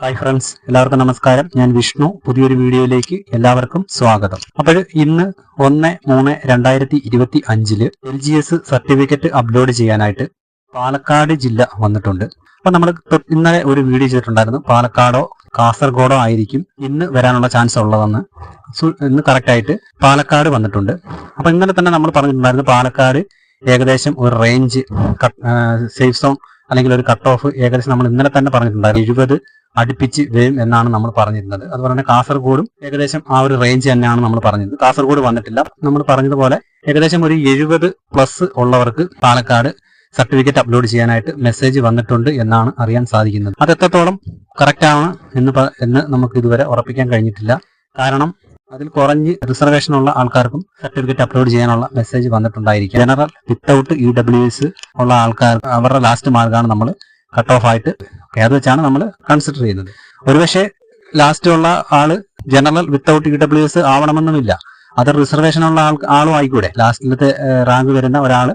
Hi friends എല്ലാവർക്കും നമസ്കാരം. ഞാൻ വിഷ്ണു. പുതിയൊരു വീഡിയോയിലേക്ക് എല്ലാവർക്കും സ്വാഗതം. അപ്പോൾ ഇന്ന് ഒന്ന് മൂന്ന് രണ്ടായിരത്തി ഇരുപത്തി അഞ്ചിൽ L G S certificate upload ചെയ്യാനായിട്ട് പാലക്കാട് ജില്ല വന്നിട്ടുണ്ട്. അപ്പൊ നമ്മൾ ഇന്നലെ ഒരു വീഡിയോ ചെയ്തിട്ടുണ്ടായിരുന്നു. പാലക്കാടോ കാസർഗോഡോ ആയിരിക്കും ഇന്ന് വരാനുള്ള ചാൻസ് ഉള്ളതെന്ന്. ഇന്ന് കറക്റ്റായിട്ട് പാലക്കാട് വന്നിട്ടുണ്ട്. അപ്പൊ ഇന്നലെ തന്നെ നമ്മൾ പറഞ്ഞിട്ടുണ്ടായിരുന്നു പാലക്കാട് ഏകദേശം ഒരു റേഞ്ച് സേഫ് സോൺ അല്ലെങ്കിൽ ഒരു കട്ട് ഓഫ് ഏകദേശം നമ്മൾ ഇന്നലെ തന്നെ പറഞ്ഞിട്ടുണ്ടായിരുന്നു. എഴുപത് അടുപ്പിച്ച് വരും എന്നാണ് നമ്മൾ പറഞ്ഞിരുന്നത്. അതുപോലെ തന്നെ കാസർഗോഡും ഏകദേശം ആ ഒരു റേഞ്ച് തന്നെയാണ് നമ്മൾ പറഞ്ഞത് കാസർഗോഡ് വന്നിട്ടില്ല. നമ്മൾ പറഞ്ഞതുപോലെ ഏകദേശം ഒരു എഴുപത് പ്ലസ് ഉള്ളവർക്ക് പാലക്കാട് സർട്ടിഫിക്കറ്റ് അപ്ലോഡ് ചെയ്യാനായിട്ട് മെസ്സേജ് വന്നിട്ടുണ്ട് എന്നാണ് അറിയാൻ സാധിക്കുന്നത്. അത് എത്രത്തോളം കറക്റ്റ് ആണ് എന്ന് എന്ന് നമുക്ക് ഇതുവരെ ഉറപ്പിക്കാൻ കഴിഞ്ഞിട്ടില്ല. കാരണം അതിൽ കുറഞ്ഞ് റിസർവേഷൻ ഉള്ള ആൾക്കാർക്കും സർട്ടിഫിക്കറ്റ് അപ്ലോഡ് ചെയ്യാനുള്ള message വന്നിട്ടുണ്ടായിരിക്കും. General without E W S ഉള്ള ആൾക്കാർ അവരുടെ ലാസ്റ്റ് മാർക്കാണ് നമ്മൾ കട്ട് ഓഫ് ആയിട്ട് അത് വെച്ചാണ് നമ്മൾ കൺസിഡർ ചെയ്യുന്നത്. ഒരുപക്ഷെ ലാസ്റ്റ് ഉള്ള ആൾ general without E W S ആവണമെന്നുമില്ല. അത് റിസർവേഷൻ ഉള്ള ആൾ ആളും ആയിക്കൂടെ. ലാസ്റ്റിലത്തെ റാങ്ക് വരുന്ന ഒരാൾ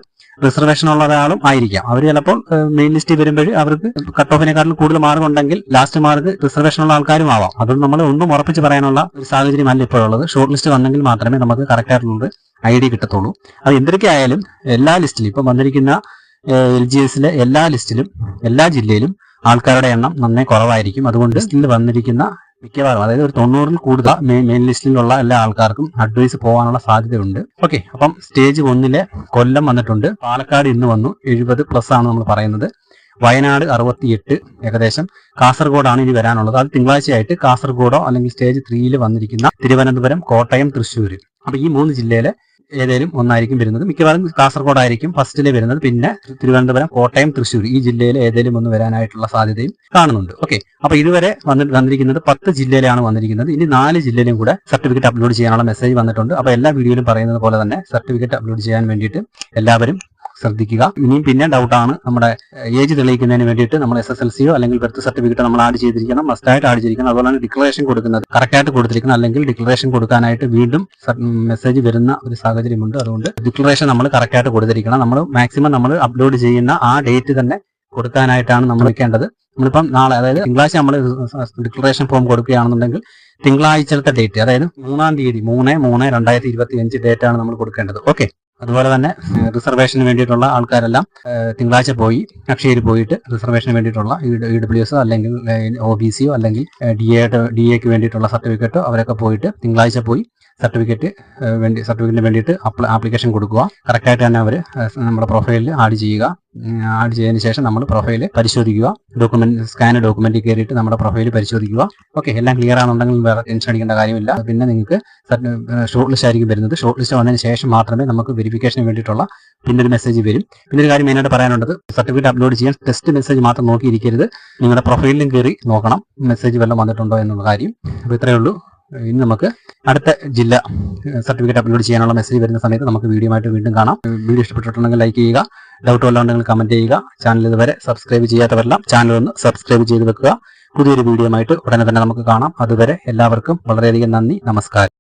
റിസർവേഷൻ ഉള്ള ഒരാളും ആയിരിക്കാം. അവർ ചിലപ്പോൾ മെയിൻ ലിസ്റ്റിൽ വരുമ്പോൾ അവർക്ക് കട്ട് ഓഫിനെക്കാട്ടിൽ കൂടുതൽ മാർക്ക് ഉണ്ടെങ്കിൽ ലാസ്റ്റ് മാർക്ക് റിസർവേഷൻ ഉള്ള ആൾക്കാരും ആവാം. അതുകൊണ്ട് നമ്മൾ ഒന്നും ഉറപ്പിച്ച് പറയാനുള്ള ഒരു സാഹചര്യമല്ല ഇപ്പോഴുള്ളത് ഷോർട്ട് ലിസ്റ്റ് വന്നെങ്കിൽ മാത്രമേ നമുക്ക് കറക്റ്റ് ആയിട്ടുള്ള ഐ ഡി കിട്ടത്തുള്ളൂ. അത് എന്തൊക്കെ ആയാലും എല്ലാ ലിസ്റ്റിലും ഇപ്പം വന്നിരിക്കുന്ന എൽ ജി എസിലെ എല്ലാ ലിസ്റ്റിലും എല്ലാ ജില്ലയിലും ആൾക്കാരുടെ എണ്ണം നന്നേ കുറവായിരിക്കും. അതുകൊണ്ട് ലിസ്റ്റിൽ വന്നിരിക്കുന്ന മിക്കവാറും അതായത് ഒരു തൊണ്ണൂറിൽ കൂടുതൽ മെയിൻ ലിസ്റ്റിലുള്ള എല്ലാ ആൾക്കാർക്കും അഡ്വൈസ് പോകാനുള്ള സാധ്യതയുണ്ട്. ഓക്കെ അപ്പം സ്റ്റേജ് ഒന്നിലെ കൊല്ലം വന്നിട്ടുണ്ട്. പാലക്കാട് ഇന്ന് വന്നു. എഴുപത് പ്ലസ് ആണ് നമ്മൾ പറയുന്നത്. വയനാട് അറുപത്തിയെട്ട് ഏകദേശം. കാസർഗോഡാണ് ഇനി വരാനുള്ളത്. അത് തിങ്കളാഴ്ചയായിട്ട് കാസർഗോഡോ അല്ലെങ്കിൽ സ്റ്റേജ് ത്രീയിൽ വന്നിരിക്കുന്ന തിരുവനന്തപുരം കോട്ടയം തൃശ്ശൂർ അപ്പൊ ഈ മൂന്ന് ജില്ലയിലെ ഏതേലും ഒന്നായിരിക്കും വരുന്നത്. മിക്കവാറും കാസർഗോഡ് ആയിരിക്കും വരുന്നത്. പിന്നെ തിരുവനന്തപുരം കോട്ടയം തൃശ്ശൂർ ഈ ജില്ലയിൽ ഏതേലും ഒന്ന് വരാനായിട്ടുള്ള സാധ്യതയും കാണുന്നുണ്ട്. ഓക്കെ അപ്പൊ ഇതുവരെ വന്നിട്ട് വന്നിരിക്കുന്നത് പത്ത് ജില്ലയിലാണ് വന്നിരിക്കുന്നത്. ഇനി നാല് ജില്ലയിലും കൂടെ സർട്ടിഫിക്കറ്റ് അപ്ലോഡ് ചെയ്യാനുള്ള മെസ്സേജ് വന്നിട്ടുണ്ട്. അപ്പൊ എല്ലാ വീഡിയോയിലും പറയുന്നത് പോലെ തന്നെ സർട്ടിഫിക്കറ്റ് അപ്ലോഡ് ചെയ്യാൻ വേണ്ടിയിട്ട് എല്ലാവരും ശ്രദ്ധിക്കുക. ഇനിയും പിന്നെ ഡൗട്ടാണ് നമ്മുടെ ഏജ് തെളിയിക്കുന്നതിന് വേണ്ടിയിട്ട് നമ്മൾ എസ് എസ് എൽ സിയോ അല്ലെങ്കിൽ ബർത്ത് സർട്ടിഫിക്കറ്റ് നമ്മൾ ആഡ് ചെയ്തിരിക്കണം മസ്റ്റായിട്ട് ആഡ് ചെയ്തിരിക്കണം. അതുപോലെ തന്നെ ഡിക്ലറേഷൻ കൊടുക്കുന്നത് കറക്റ്റായിട്ട് കൊടുത്തിരിക്കണം അല്ലെങ്കിൽ ഡിക്ലറേഷൻ കൊടുക്കാനായിട്ട് വീണ്ടും മെസ്സേജ് വരുന്ന ഒരു സാഹചര്യമുണ്ട്. അതുകൊണ്ട് ഡിക്ലറേഷൻ നമ്മൾ കറക്റ്റായിട്ട് കൊടുത്തിരിക്കണം. നമ്മൾ മാക്സിമം നമ്മൾ അപ്ലോഡ് ചെയ്യുന്ന ആ ഡേറ്റ് തന്നെ കൊടുക്കാനായിട്ടാണ് നമ്മൾ വെക്കേണ്ടത്. നമ്മളിപ്പം നാളെ അതായത് തിങ്കളാഴ്ച നമ്മൾ ഡിക്ലറേഷൻ ഫോം കൊടുക്കുകയാണെന്നുണ്ടെങ്കിൽ തിങ്കളാഴ്ചത്തെ ഡേറ്റ് അതായത് മൂന്നാം തീയതി മൂന്ന് മൂന്ന് രണ്ടായിരത്തി ഇരുപത്തി അഞ്ച് ഡേറ്റ് ആണ് നമ്മൾ കൊടുക്കേണ്ടത്. ഓക്കെ അതുപോലെ തന്നെ റിസർവേഷന് വേണ്ടിയിട്ടുള്ള ആൾക്കാരെല്ലാം തിങ്കളാഴ്ച പോയി അക്ഷയയിൽ പോയിട്ട് റിസർവേഷന് വേണ്ടിയിട്ടുള്ള ഇ ഡബ്ല്യു എസ് അല്ലെങ്കിൽ ഒ ബി സിയോ അല്ലെങ്കിൽ ഡി എ ഡി എക്ക് വേണ്ടിയിട്ടുള്ള സർട്ടിഫിക്കറ്റോ അവരൊക്കെ പോയിട്ട് തിങ്കളാഴ്ച പോയി സർട്ടിഫിക്കറ്റ് വേണ്ടി സർട്ടിഫിക്കറ്റിന് വേണ്ടിയിട്ട് ആപ്ലിക്കേഷൻ കൊടുക്കുക. കറക്റ്റായിട്ട് തന്നെ അവർ നമ്മുടെ പ്രൊഫൈലിൽ ആഡ് ചെയ്യുക. ആഡ് ചെയ്തതിന് ശേഷം നമ്മൾ പ്രൊഫൈൽ പരിശോധിക്കുക. ഡോക്യുമെന്റ് സ്കാൻ ഡോക്യുമെന്റ് കയറിയിട്ട് നമ്മുടെ പ്രൊഫൈൽ പരിശോധിക്കുക. ഓക്കെ എല്ലാം ക്ലിയർ ആണെന്നുണ്ടെങ്കിൽ വേറെ ടെൻഷൻ അടിക്കേണ്ട കാര്യമില്ല. പിന്നെ നിങ്ങൾക്ക് ഷോർട്ട് ലിസ്റ്റ് ആയിരിക്കും വരുന്നത്. ഷോർട്ട് ലിസ്റ്റ് വന്നതിന് ശേഷം മാത്രമേ നമുക്ക് വെരിഫിക്കേഷന് വേണ്ടിയിട്ടുള്ള പിന്നെ ഒരു മെസ്സേജ് വരും. പിന്നെ ഒരു കാര്യം മെയിനായിട്ട് പറയാനുള്ളത് സർട്ടിഫിക്കറ്റ് അപ്ലോഡ് ചെയ്യാൻ ടെസ്റ്റ് മെസ്സേജ് മാത്രം നോക്കിയിരിക്കരുത്. നിങ്ങളുടെ പ്രൊഫൈലിലും കയറി നോക്കണം. മെസ്സേജ് വല്ലതും വന്നിട്ടുണ്ടോ എന്നുള്ള കാര്യം. അപ്പോൾ ഇത്രയേ ഉള്ളൂ. ഇനി നമുക്ക് അടുത്ത ജില്ല സർട്ടിഫിക്കറ്റ് അപ്ലോഡ് ചെയ്യാനുള്ള മെസ്സേജ് വരുന്ന സമയത്ത് നമുക്ക് വീഡിയോ ആയിട്ട് വീണ്ടും കാണാം. വീഡിയോ ഇഷ്ടപ്പെട്ടിട്ടുണ്ടെങ്കിൽ ലൈക്ക് ചെയ്യുക ഡൗട്ട് വല്ലാണ്ടെങ്കിൽ കമന്റ് ചെയ്യുക ചാനൽ ഇതുവരെ സബ്സ്ക്രൈബ് ചെയ്യാത്തവരെല്ലാം ചാനൽ ഒന്ന് സബ്സ്ക്രൈബ് ചെയ്ത് വെക്കുക. പുതിയൊരു വീഡിയോ ആയിട്ട് ഉടനെ തന്നെ നമുക്ക് കാണാം. അതുവരെ എല്ലാവർക്കും വളരെയധികം നന്ദി നമസ്കാരം.